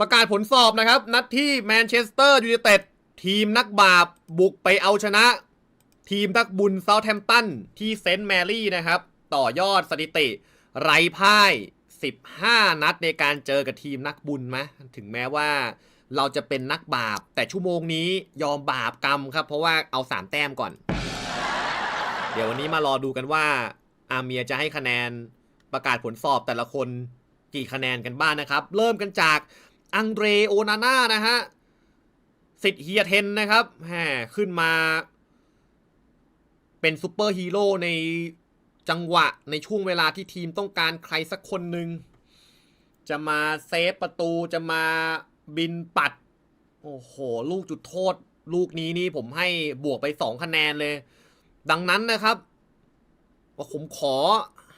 ประกาศผลสอบนะครับ นัดที่แมนเชสเตอร์ยูไนเต็ดทีมนักบาปบุกไปเอาชนะ ทีมนักบุญเซาท์แฮมป์ตันที่เซนต์แมรี่นะครับ ต่อยอดสถิติ ไร้พ่าย 15 นัดในการเจอกับทีมนักบุญไหมถึงแม้ว่าเราจะเป็นนักบาป แต่ชั่วโมงนี้ยอมบาปกรรมครับ เพราะว่าเอา 3 แต้มก่อน เดี๋ยววันนี้มารอดูกันว่า อาเมียจะให้คะแนนประกาศผลสอบแต่ละคนกี่คะแนนกันบ้างนะครับ เริ่มกันจาก อังเดรโอนาน่านะฮะสิทธิ์เฮียเทนนะครับแหมขึ้นมา เป็นซูเปอร์ฮีโร่ในจังหวะในช่วงเวลาที่ทีมต้องการใครสักคนหนึ่งจะมาเซฟประตูจะมาบินปัด โอ้โห ลูกจุดโทษ ลูกนี้นี่ผมให้บวกไป 2 คะแนนเลย ดังนั้นนะครับว่าผมขอ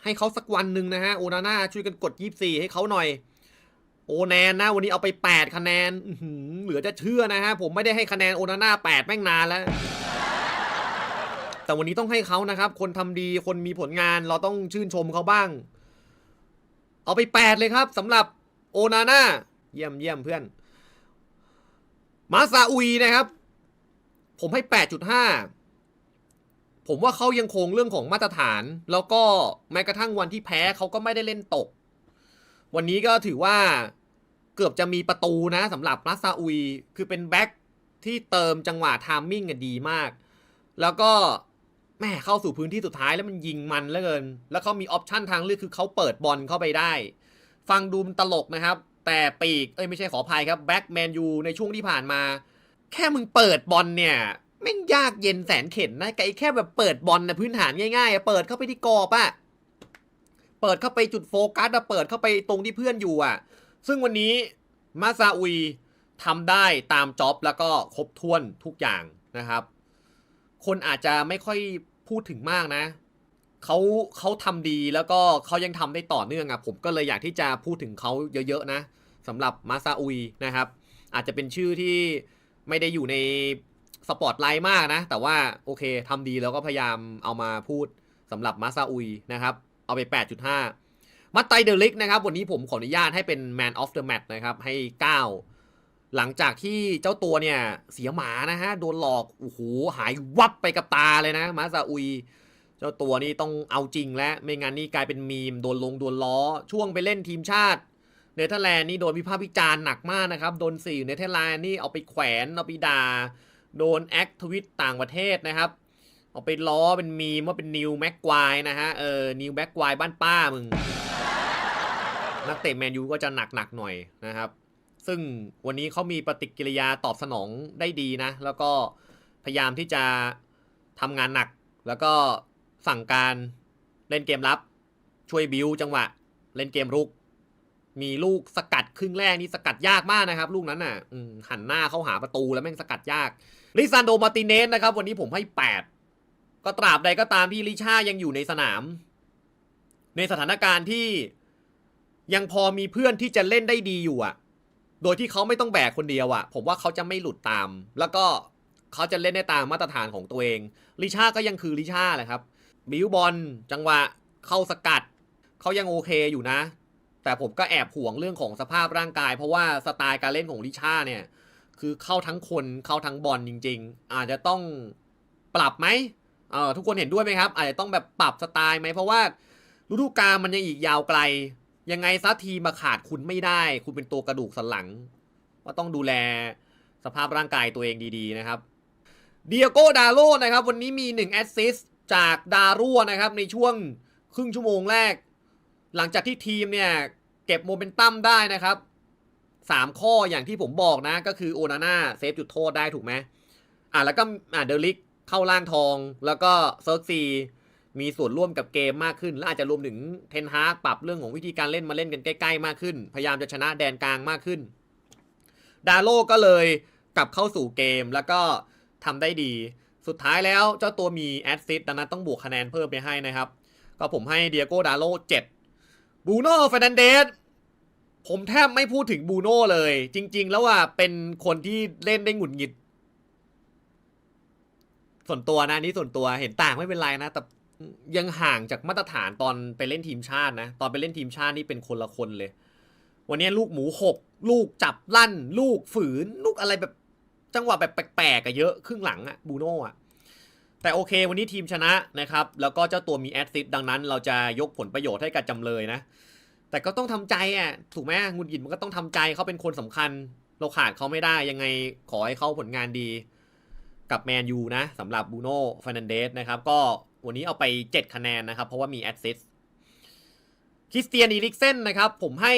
ให้เขาสักวันหนึ่งนะฮะโอนาน่าช่วยกันกด 24 ให้เขาหน่อย โอแนนนะ วันนี้เอาไป 8 คะแนนเหลือจะเชื่อนะฮะ ผมไม่ได้ให้คะแนนโอนาน่า8แม่งนานแล้ว แต่วันนี้ต้องให้เขานะครับ คนทำดีคนมีผลงานเราต้องชื่นชมเขาบ้าง เอาไป 8 เลยครับสำหรับโอนาน่าเยี่ยมเยี่ยมเพื่อน มาซาอุยนะครับ ผมให้ 8.5 ผมว่าเขายังคงเรื่องของมาตรฐาน แล้วก็แม้กระทั่งวันที่แพ้เขาก็ไม่ได้เล่นตก วันนี้ก็ถือว่าเกือบจะมีประตูนะสำหรับมาซาอุย คือเป็นแบ็คที่เติมจังหวะทามมิ่งกันดีมาก แล้วก็แม่เข้าสู่พื้นที่สุดท้ายแล้วมันยิงมันเหลือเกิน แล้วเขามีออปชันทางเลือกคือเขาเปิดบอลเข้าไปได้ ฟังดูมันตลกนะครับ แต่ปีกเอ้ยไม่ใช่ขออภัยครับแบ็กแมนยูในช่วงที่ผ่านมา แค่มึงเปิดบอลเนี่ยแม่งยากเย็นแสนเข็นนะไอ้แค่แบบเปิดบอลนะพื้นฐานง่ายๆ เปิดเข้าไปที่กรอบอะ เปิดเข้าไปจุดโฟกัสอะเปิดเข้าไปตรงที่เพื่อนอยู่อะซึ่งวันนี้มาซาอุยทำได้ตามจ็อบแล้วก็ครบถ้วนทุกอย่างนะครับ คนอาจจะไม่ค่อยพูดถึงมากนะเขาเขาทำดีแล้วก็เขายังทำได้ต่อเนื่องอะผมก็เลยอยากที่จะพูดถึงเขาเยอะๆนะสำหรับมาซาอุยนะครับ อาจจะเป็นชื่อที่ไม่ได้อยู่ในสปอตไลท์มากนะ แต่ว่าโอเคทำดีแล้วก็พยายามเอามาพูดสำหรับมาซาอุยนะครับ เอาไป 8.5 มัตไตเดลิกนะครับ วันนี้ผมขออนุญาตให้เป็น Man of the Match นะครับ ให้ 9 หลังจากที่เจ้าตัวเนี่ย เสียหมานะฮะ โดนหลอกโอ้โหหายวับไปกับตาเลยนะ มาซาอุย เจ้าตัวนี้ต้องเอาจริงแล้วไม่งั้นนี่กลายเป็นมีม โดนลง โดนล้อ ช่วงไปเล่นทีมชาติเนเธอร์แลนด์นี่โดนวิพากษ์วิจารณ์หนักมากนะครับ โดนสื่อเนเธอร์แลนด์นี่เอาไปแขวนเอาไปด่า โดนแอคทวิตต่างประเทศนะครับ เอาไปล้อเป็นมีมว่าเป็นนิวแม็กควายนะฮะ เออ นิวแม็กควายบ้านป้ามึง นักเตะแมนยูก็จะหนักหนักหน่อยนะครับ ซึ่งวันนี้เขามีปฏิกิริยาตอบสนองได้ดีนะ แล้วก็พยายามที่จะทำงานหนัก แล้วก็สั่งการเล่นเกมรับ ช่วยบิวจังหวะ เล่นเกมรุก มีลูกสกัดครึ่งแรกนี่สกัดยากมากนะครับ ลูกนั้นน่ะหันหน้าเข้าหาประตูแล้วแม่งสกัดยากลิซานโดมาร์ติเนสนะครับ วันนี้ผมให้ 8 ก็ตราบใดก็ตามที่ลิชายังอยู่ในสนาม ในสถานการณ์ที่ยังพอมีเพื่อนที่จะเล่นได้ดีอยู่อะโดยที่เขาไม่ต้องแบกคนเดียวอะผมว่าเขาจะไม่หลุดตาม แล้วก็เขาจะเล่นได้ตามมาตรฐานของตัวเองลิชาก็ยังคือลิชาแหละครับบิวบอลจังหวะเข้าสกัดเขายังโอเคอยู่นะ แต่ผมก็แอบห่วงเรื่องของสภาพร่างกาย เพราะว่าสไตล์การเล่นของลิชาเนี่ย คือเข้าทั้งคนเข้าทั้งบอลจริง ๆ อาจจะต้องปรับไหม เออทุกคนเห็นด้วยไหมครับ อาจจะต้องแบบปรับสไตล์ไหมเพราะว่าฤดูกาลมันยังอีกยาวไกล ยังไงซะทีมมาขาดคุณไม่ได้ คุณเป็นตัวกระดูกสันหลัง ว่าต้องดูแลสภาพร่างกายตัวเองดีๆนะครับเดียโกดาโลนะครับ วันนี้มี1แอสซิสจากดารั่วนะครับ ในช่วงครึ่งชั่วโมงแรก หลังจากที่ทีมเนี่ย เก็บโมเมนตัมได้นะครับ3ข้ออย่างที่ผมบอกนะ ก็คือโอนาน่าเซฟจุดโทษได้ถูกไหมอะแล้วก็อะเดลิก เข้าล่างทอง แล้วก็เซิร์กซีมีส่วนร่วมกับเกมมากขึ้น และอาจจะรวมถึงเทนฮากปรับเรื่องของวิธีการเล่นมาเล่นกันใกล้ ๆ มากขึ้น พยายามจะชนะแดนกลางมากขึ้น ดาโลก็เลยกลับเข้าสู่เกมแล้วก็ทำได้ดี สุดท้ายแล้วเจ้าตัวมีแอดซิสดังนั้นต้องบวกคะแนนเพิ่มไปให้นะครับ ก็ผมให้เดียโกดาโล7บูโน่เฟรนันเดสผมแทบไม่พูดถึงบูโน่เลย จริง ๆ แล้วว่าเป็นคนที่เล่นได้หงุดหงิด ส่วนตัวนะนี่ส่วนตัวเห็นต่างไม่เป็นไรนะ แต่ยังห่างจากมาตรฐานตอนไปเล่นทีมชาตินะ ตอนไปเล่นทีมชาตินี่เป็นคนละคนเลย วันนี้ลูกหมูหกลูกจับลั่น ลูกฝืน ลูกอะไรแบบจังหวะแบบแปลกๆอะเยอะครึ่งหลังอะบูโน่อะแต่โอเค วันนี้ทีมชนะนะครับ แล้วก็เจ้าตัวมีแอดซิสดังนั้น เราจะยกผลประโยชน์ให้กับจำเลยนะ แต่ก็ต้องทำใจอะถูกไหมงุนหงิดมันก็ต้องทำใจเขาเป็นคนสำคัญ เราขาดเขาไม่ได้ยังไงขอให้เขาผลงานดี กับแมนยูนะสำหรับบูโน่ฟ r นันเดสนะครับ ก็วันนี้เอาไป 7 คะแนนนะครับ เพราะว่ามีแอดซิสคริสเตียนอีริกเซนนะครับ ผมให้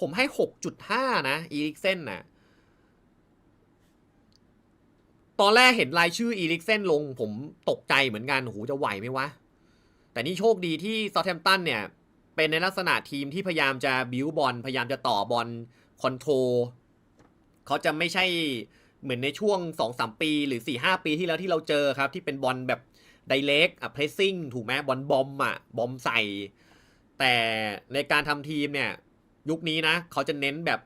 ผมให้ 6.5 นะอีริกเซนนะตอนแรกเห็นรายชื่ออีริกเซนลง ผมตกใจเหมือนกันโอ้โหจะไหวไหมวะ แต่นี่โชคดีที่ซอแ a มตันเนี่ย เป็นในลักษณะทีมที่พยายามจะบิวบอล พยายามจะต่อบอลคอนโทรเขาจะไม่ใช่ เหมือนในช่วง 2-3 ปีหรือ 4-5 ปีที่แล้วที่เราเจอครับ ที่เป็นบอลแบบไดเ c กอะเพรสซิ่งถูกไหมบอลบอมอะบอมใส่ แต่ในการทำทีมเนี่ย ยุคนี้นะ เขาจะเน้นแบบ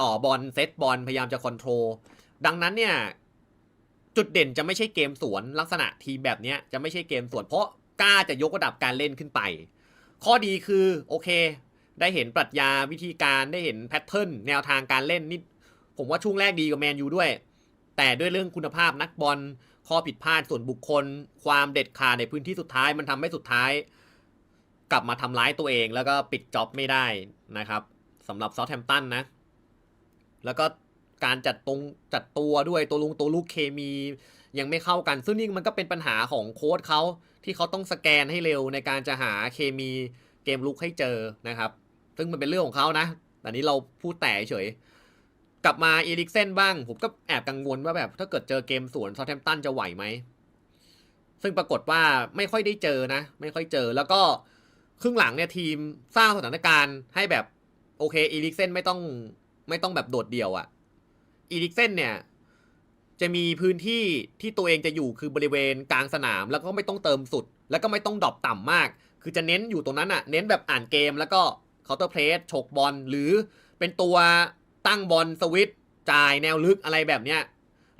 ต่อบอลเซตบอลพยายามจะคอนโทรลดังนั้นเนี่ย จุดเด่นจะไม่ใช่เกมสวนลักษณะทีมแบบนี้จะไม่ใช่เกมสวน เพราะกล้าจะยกระดับการเล่นขึ้นไป ข้อดีคือโอเค ได้เห็นปรัชญาวิธีการได้เห็นแพทเทิร์นแนวทางการเล่นนี่ ผมว่าช่วงแรกดีกว่าแมนยูด้วย แต่ด้วยเรื่องคุณภาพนักบอลข้อผิดพลาดส่วนบุคคล ความเด็ดขาดในพื้นที่สุดท้าย มันทำให้สุดท้าย กลับมาทำร้ายตัวเอง แล้วก็ปิดจ็อบไม่ได้นะครับสำหรับซา t แ a มตันนะ แล้วก็การจัดตรงจัดตัวด้วยตัวลุงตัวลูกเคมียังไม่เข้ากัน ซึ่งนี่มันก็เป็นปัญหาของโค้ชเขาที่เขาต้องสแกนให้เร็วในการจะหาเคมีเกมลุกให้เจอนะครับ ซึ่งมันเป็นเรื่องของเขานะแต่นี้เราพูดแต่เฉย กลับมาเอีริกเซนบ้าง ผมก็แอบกังวลว่าแบบ ถ้าเกิดเจอเกมสวนซอแ a มตันจะไหวไหม ซึ่งปรากฏว่าไม่ค่อยได้เจอนะ ไม่ค่อยเจอแล้วก็ครึ่งหลังเนี่ยทีมสร้างสถานการณ์ให้แบบโอเคอีริกเซนไม่ต้องไม่ต้องแบบโดดเดี่ยวอะอีริกเซนเนี่ย จะมีพื้นที่ที่ตัวเองจะอยู่คือบริเวณกลางสนาม แล้วก็ไม่ต้องเติมสุด แล้วก็ไม่ต้องดรอปต่ำมาก คือจะเน้นอยู่ตรงนั้นอะเน้นแบบอ่านเกมแล้วก็เคาน์เตอร์เพลสฉกบอลหรือเป็นตัว ตั้งบอลสวิตจ่ายแนวลึกอะไรแบบเนี้ย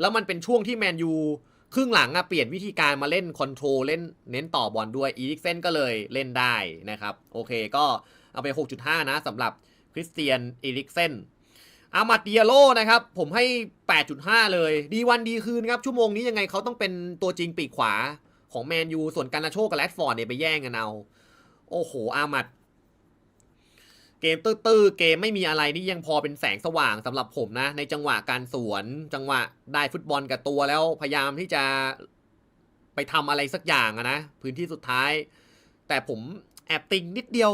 แล้วมันเป็นช่วงที่แมนยูครึ่งหลังอะเปลี่ยนวิธีการมาเล่นคอนโทรลเล่นเน้นต่อบอลด้วยอีริกเซนก็เลยเล่นได้นะครับ โอเคก็เอาไป 6.5 นะสำหรับคริสเตียนอีริกเซนอามาดเดียโลนะครับ ผมให้ 8.5 เลย ดีวันดีคืนครับ ชั่วโมงนี้ยังไงเขาต้องเป็นตัวจริงปีกขวาของแมนยูส่วนการนาโชกับแรดฟอร์ดเนี่ยไปแย่งกันเอา โอ้โห อามัด เกมตื้อๆเกมไม่มีอะไรนี่ยังพอเป็นแสงสว่างสำหรับผมนะ ในจังหวะการสวน จังหวะได้ฟุตบอลกับตัวแล้วพยายามที่จะไปทำอะไรสักอย่างนะ พื้นที่สุดท้าย แต่ผมแอบติงนิดเดียว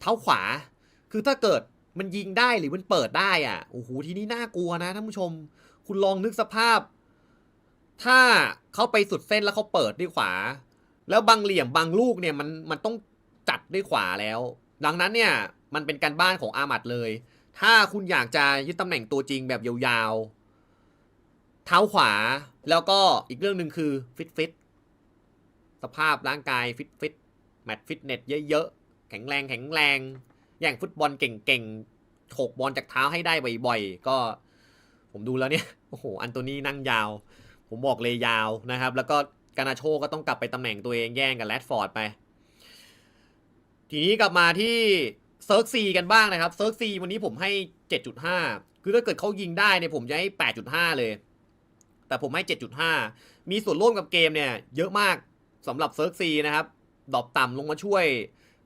เท้าขวา คือถ้าเกิดมันยิงได้หรือมันเปิดได้อะโอ้โหทีนี้น่ากลัวนะท่านผู้ชม คุณลองนึกสภาพ ถ้าเขาไปสุดเส้นแล้วเขาเปิดด้วยขวา แล้วบางเหลี่ยมบางลูกเนี่ยมันมันต้องจัดด้วยขวาแล้ว ดังนั้นเนี่ยมันเป็นการบ้านของอามัดเลย ถ้าคุณอยากจะยึดตำแหน่งตัวจริงแบบยาวๆ เท้าขวาแล้วก็อีกเรื่องหนึ่งคือฟิตฟิตสภาพร่างกายฟิตฟิตแมตฟิตเนสเยอะๆ แข็งแรงแข็งแรง อย่างฟุตบอลเก่งๆโฉกบอลจากเท้าให้ได้บ่อยๆ ก็ผมดูแล้วเนี่ย โอ้โห อันโตนี่นั่งยาว ผมบอกเลยยาวนะครับ แล้วก็กานาโชก็ต้องกลับไปตำแหน่งตัวเองแย่งกับแรดฟอร์ดไป ทีนี้กลับมาที่เซิร์กซีกันบ้างนะครับเซิร์กซีวันนี้ผมให้ 7.5 คือถ้าเกิดเขายิงได้เนี่ยผมจะให้ 8.5 เลย แต่ผมให้ 7.5 มีส่วนร่วมกับเกมเนี่ยเยอะมากสำหรับเซิร์กซีนะครับดรอปต่ำลงมาช่วย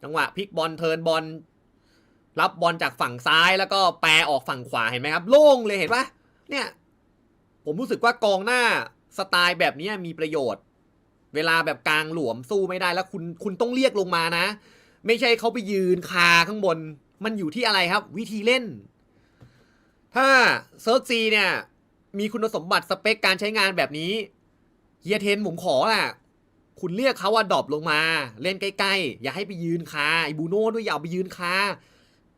จังหวะพลิกบอลเทิร์นบอลรับบอลจากฝั่งซ้ายแล้วก็แปรออกฝั่งขวาเห็นไหมครับ โล่งเลยเห็นปะเนี่ยผมรู้สึกว่ากองหน้าสไตล์แบบนี้มีประโยชน์ เวลาแบบกลางหลวมสู้ไม่ได้แล้วคุณคุณต้องเรียกลงมานะ ไม่ใช่เขาไปยืนคาข้างบน มันอยู่ที่อะไรครับ วิธีเล่น ถ้าเซิร์กซีเนี่ย มีคุณสมบัติสเปคการใช้งานแบบนี้เฮียเทนผมขอแหละคุณเรียกเขาว่าดรอปลงมา เล่นใกล้ๆ อย่าให้ไปยืนคาไอบูโน่ด้วยอย่าไปยืนคา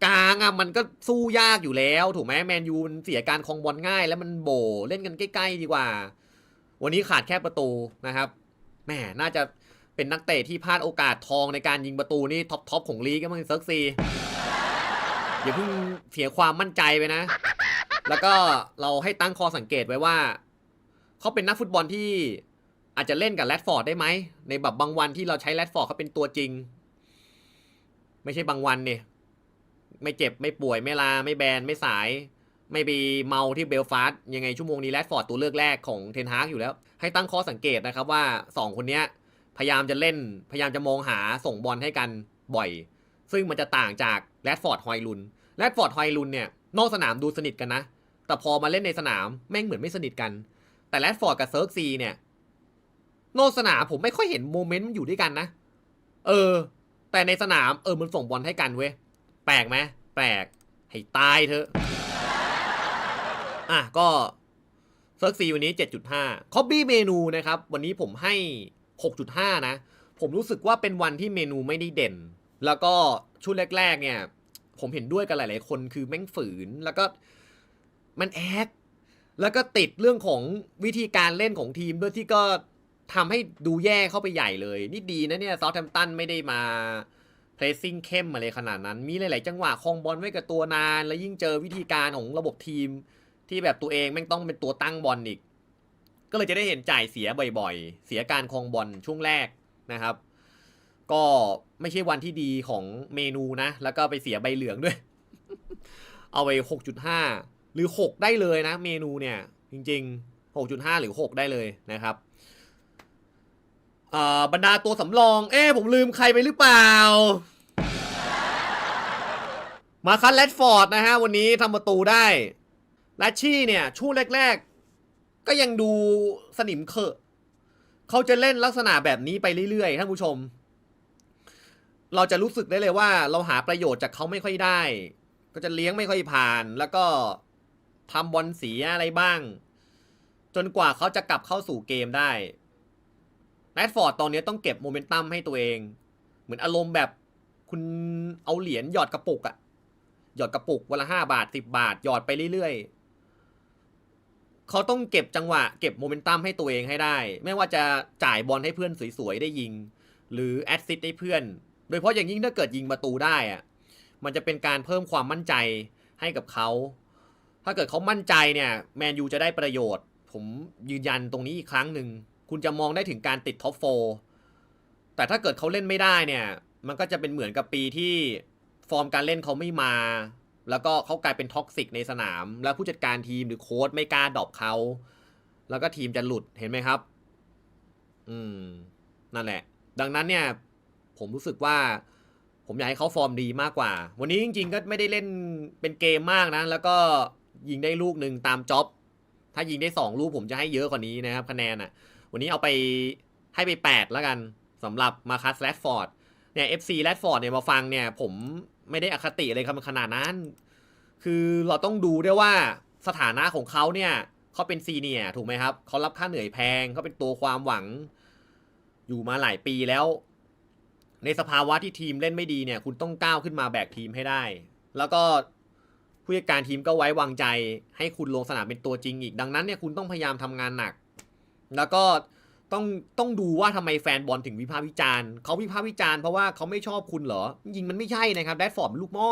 กลางอะมันก็สู้ยากอยู่แล้ว ถูกไหมแมนยูมันเสียการคองบอลง่าย แล้วมันโบเล่นกันใกล้ ๆ ดีกว่า วันนี้ขาดแค่ประตูนะครับแหมน่าจะ เป็นนักเตะที่พลาดโอกาสทองในการยิงประตูนี่ท็อปทอปของลีกก็มั้งเซิร์กซีอย่าเพิ่งเสียความมั่นใจไปนะ แล้วก็เราให้ตั้งคอสังเกตไว้ว่า เขาเป็นนักฟุตบอลที่อาจจะเล่นกับแรดฟอร์ดได้ไหม ในแบบบางวันที่เราใช้แรดฟอร์ดเขาเป็นตัวจริง ไม่ใช่บางวันเนี่ย ไม่เจ็บไม่ป่วยไม่ลา ไม่แบน ไม่สาย ไม่ไปเมาที่เบลฟาสต์ยังไงชั่วโมงนี้แรดฟอร์ดตัวเลือกแรกของเทนฮากอยู่แล้ว ให้ตั้งข้อสังเกตนะครับว่า 2 คนเนี้ย พยายามจะเล่น พยายามจะมองหาส่งบอลให้กันบ่อย ซึ่งมันจะต่างจากแรดฟอร์ดฮอยลุนแรดฟอร์ดฮอยลุนเนี่ยนอกสนามดูสนิทกันนะ แต่พอมาเล่นในสนามแม่งเหมือนไม่สนิทกัน แต่แรดฟอร์ดกับเซิร์กซีเนี่ยนอกสนามผมไม่ค่อยเห็นโมเมนต์มันอยู่ด้วยกันนะ เออ แต่ในสนามเออมันส่งบอลให้กันเว้ย แปลกไหมแปลก ให้ตายเถอะ อะก็เซิร์กซีวันนี้ 7.5คอบบี้เมนูนะครับ วันนี้ผมให้ 6.5 นะ ผมรู้สึกว่าเป็นวันที่เมนูไม่ได้เด่น แล้วก็ชุดแรก ๆ เนี่ย ผมเห็นด้วยกันหลาย ๆ คนคือแม่งฝืนแล้วก็มันแอคแล้วก็ติดเรื่องของวิธีการเล่นของทีมด้วยที่ก็ทำให้ดูแย่เข้าไปใหญ่เลย นี่ดีนะเนี่ยซอ t แ a มตันไม่ได้มาเพรสซิ่งเข้มอะไรขนาดนั้น มีหลาย ๆ จังหวะคองบอลไว้กับตัวนาน แล้วยิ่งเจอวิธีการของระบบทีม ที่แบบตัวเองแม่งต้องเป็นตัวตั้งบอลอีก ก็เลยจะได้เห็นจ่ายเสียบ่อยๆ เสียการคองบอลช่วงแรกนะครับ ก็ไม่ใช่วันที่ดีของเมนูนะ แล้วก็ไปเสียใบเหลืองด้วย เอาไป 6.5 หรือ 6 ได้เลยนะ เมนูเนี่ย จริง ๆ 6.5 หรือ 6 ได้เลยนะครับบรรดาตัวสำรอง เอ๊ผมลืมใครไปหรือเปล่า มาคันแรดฟอร์ดนะฮะ วันนี้ทำประตูได้แรชชี่เนี่ย ช่วงแรก ๆ ก็ยังดูสนิมเขอะเขาจะเล่นลักษณะแบบนี้ไปเรื่อยๆท่านผู้ชม เราจะรู้สึกได้เลยว่า เราหาประโยชน์จากเขาไม่ค่อยได้ ก็จะเลี้ยงไม่ค่อยผ่าน แล้วก็ทำบอลเสียอะไรบ้าง จนกว่าเขาจะกลับเข้าสู่เกมได้แรดฟอร์ดตอนนี้ต้องเก็บโมเมนตัมให้ตัวเอง เหมือนอารมณ์แบบคุณเอาเหรียญหยอดกระปุกอะหยอดกระปุกวันละห้าบาทสิบบาทหยอดไปเรื่อยๆ เขาต้องเก็บจังหวะ เก็บโมเมนตัมให้ตัวเองให้ได้ ไม่ว่าจะจ่ายบอลให้เพื่อนสวยๆได้ยิง หรือแอดซิสให้เพื่อน โดยเฉพาะอย่างยิ่งถ้าเกิดยิงประตูได้อะมันจะเป็นการเพิ่มความมั่นใจให้กับเขา ถ้าเกิดเขามั่นใจเนี่ยแมนยูจะได้ประโยชน์ ผมยืนยันตรงนี้อีกครั้งหนึ่ง คุณจะมองได้ถึงการติดท็อปโฟแต่ถ้าเกิดเขาเล่นไม่ได้เนี่ย มันก็จะเป็นเหมือนกับปีที่ฟอร์มการเล่นเขาไม่มา แล้วก็เขากลายเป็นท็อกซิกในสนาม แล้วผู้จัดการทีมหรือโค้ชไม่กล้าดรอปเขา แล้วก็ทีมจะหลุดเห็นไหมครับ อืม นั่นแหละ ดังนั้นเนี่ย ผมรู้สึกว่าผมอยากให้เขาฟอร์มดีมากกว่า วันนี้จริง ๆ ก็ไม่ได้เล่นเป็นเกมมากนะ แล้วก็ยิงได้ลูกหนึ่งตามจ็อบ ถ้ายิงได้สองลูกผมจะให้เยอะกว่านี้นะครับคะแนนอะ วันนี้เอาไปให้ไปแปดแล้วกันสำหรับมาคัสแรดฟอร์ดเนี่ย FC แรดฟอร์ดเนี่ยมาฟังเนี่ย ผม ไม่ได้อคติอะไรคำขนาดนั้น คือเราต้องดูด้วยว่าสถานะของเขาเนี่ยเขาเป็นซีเนียถูกไหมครับเขารับค่าเหนื่อยแพงเขาเป็นตัวความหวัง อยู่มาหลายปีแล้ว ในสภาวะที่ทีมเล่นไม่ดีเนี่ย คุณต้องก้าวขึ้นมาแบกทีมให้ได้ แล้วก็ผู้จัดการทีมก็ไว้วางใจ ให้คุณลงสนามเป็นตัวจริงอีก ดังนั้นเนี่ยคุณต้องพยายามทำงานหนัก แล้วก็ ต้องต้องดูว่าทำไมแฟนบอลถึงวิพากษ์วิจารณ์เขาวิพากษ์วิจารณ์เพราะว่าเขาไม่ชอบคุณเหรอจริงมันไม่ใช่นะครับแดดฟอร์ดลูกหม้อ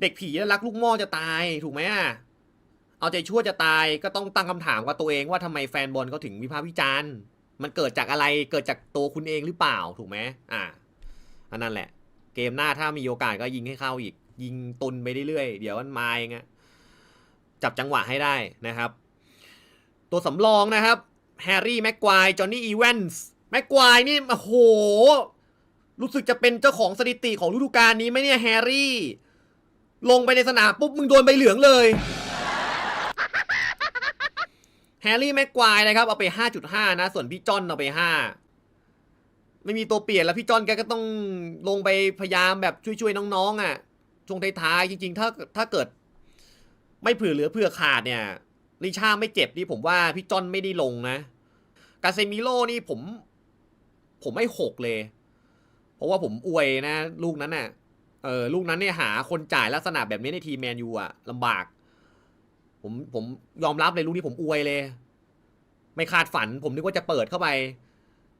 เด็กผีรักลูกหม้อจะตายถูกไหมอะเอาใจชั่วจะตายก็ต้องตั้งคำถามกับตัวเองว่าทำไมแฟนบอลเขาถึงวิพากษ์วิจารณ์ มันเกิดจากอะไรเกิดจากตัวคุณเองหรือเปล่าถูกไหมอ่าอันนั้นแหละ เกมหน้าถ้ามีโอกาสก็ยิงให้เข้าอีก ยิงตุนไปเรื่อยๆเดี๋ยวมันมาเองอะจับจังหวะให้ได้นะครับ ตัวสำรองนะครับ แฮร์รี่แม็กควายจอห์นนี่อีแวนส์แม็กควายนี่โอ้โห รู้สึกจะเป็นเจ้าของสถิติของฤดูกาลนี้ไหมเนี่ยแฮร์รี่ ลงไปในสนามปุ๊บมึงโดนใบเหลืองเลยแฮร์รี่แม็กควายนะครับเอาไป 5.5 นะ ส่วนพี่จอนเอาไป 5 ไม่มีตัวเปลี่ยนแล้วพี่จอนแกก็ต้องลงไปพยายามแบบช่วยๆน้องๆอะช่วงท้ายๆจริง ๆ ถ้าถ้าเกิด ไม่เผื่อเหลือเผื่อขาดเนี่ย ลิชาไม่เจ็บนี่ผมว่าพี่จอนไม่ได้ลงนะกาเซมิโลนี่ผม ผมไม่หกเลย เพราะว่าผมอวยนะ ลูกนั้นน่ะ เออลูกนั้นเนี่ยหาคนจ่ายลักษณะแบบนี้ในทีแมนยูอะลำบาก ผมผมยอมรับเลยลูกนี้ผมอวยเลย ไม่คาดฝัน ผมนึกว่าจะเปิดเข้าไป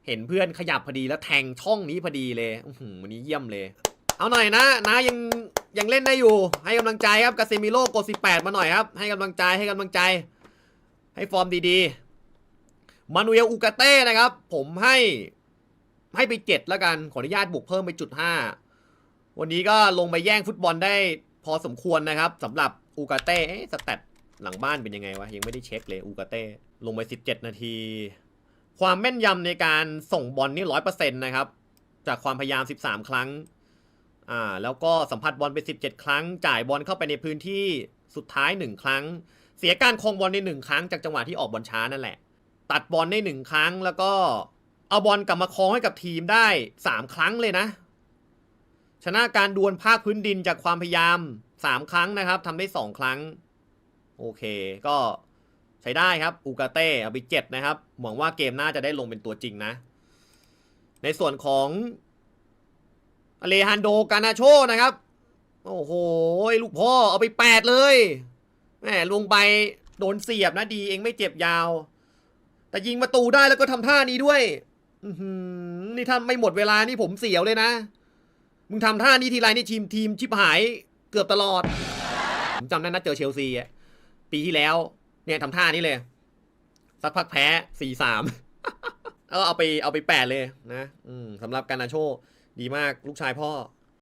เห็นเพื่อนขยับพอดีแล้วแทงช่องนี้พอดีเลยอื้อหือวันนี้เยี่ยมเลย เอาหน่อยนะนะยังยังเล่นได้อยู่ ให้กำลังใจครับกาเซมิโลกด 18 มาหน่อยครับ ให้กำลังใจให้กำลังใจ ให้ฟอร์มดีๆ มานูเอลอูกาเต้นะครับ ผมให้ให้ไปเจ็ดแล้วกัน ขออนุญาตบวกเพิ่มไปจุดห้าวันนี้ก็ลงไปแย่งฟุตบอลได้พอสมควรนะครับสำหรับอูกาเต้เอ๊ะสแตทหลังบ้านเป็นยังไงวะ ยังไม่ได้เช็คเลยอูกาเต้ลงไป 17 นาที ความแม่นยำในการส่งบอลนี่ร้อยเปอร์เซ็นต์นะครับ จากความพยายาม 13 ครั้ง อ่าแล้วก็สัมผัสบอลไป 17 ครั้ง จ่ายบอลเข้าไปในพื้นที่สุดท้าย 1 ครั้ง เสียการครองบอลใน 1 ครั้งจากจังหวะที่ออกบอลช้านั่นแหละ ตัดบอลได้ 1 ครั้งแล้วก็เอาบอลกลับมาครองให้กับทีมได้ 3 ครั้งเลยนะ ชนะการดวลภาคพื้นดินจากความพยายาม 3 ครั้งนะครับทำได้ 2 ครั้ง โอเค ก็ใช้ได้ครับอูกาเต้เอาไปเจ็ดนะครับหวังว่าเกมหน้าจะได้ลงเป็นตัวจริงนะ ในส่วนของ อเลฮันโดกานาโชนะครับ โอ้โห ลูกพ่อเอาไปแปดเลยแหมลงไปโดนเสียบนะดีเองไม่เจ็บยาว แต่ยิงประตูได้แล้วก็ทำท่านี้ด้วยอืนี่ถ้าไม่หมดเวลานี่ผมเสียวเลยนะ มึงทำท่านี้ทีไรนี่ทีมทีมชิบหายเกือบตลอด ผมจำได้นะเจอเชลซีอะปีที่แล้ว เนี่ยทำท่านี้เลย สักพักแพ้สี่สามแล้วเอาไปเอาไปแปดเลยนะสำหรับการนาโช ดีมากลูกชายพ่อ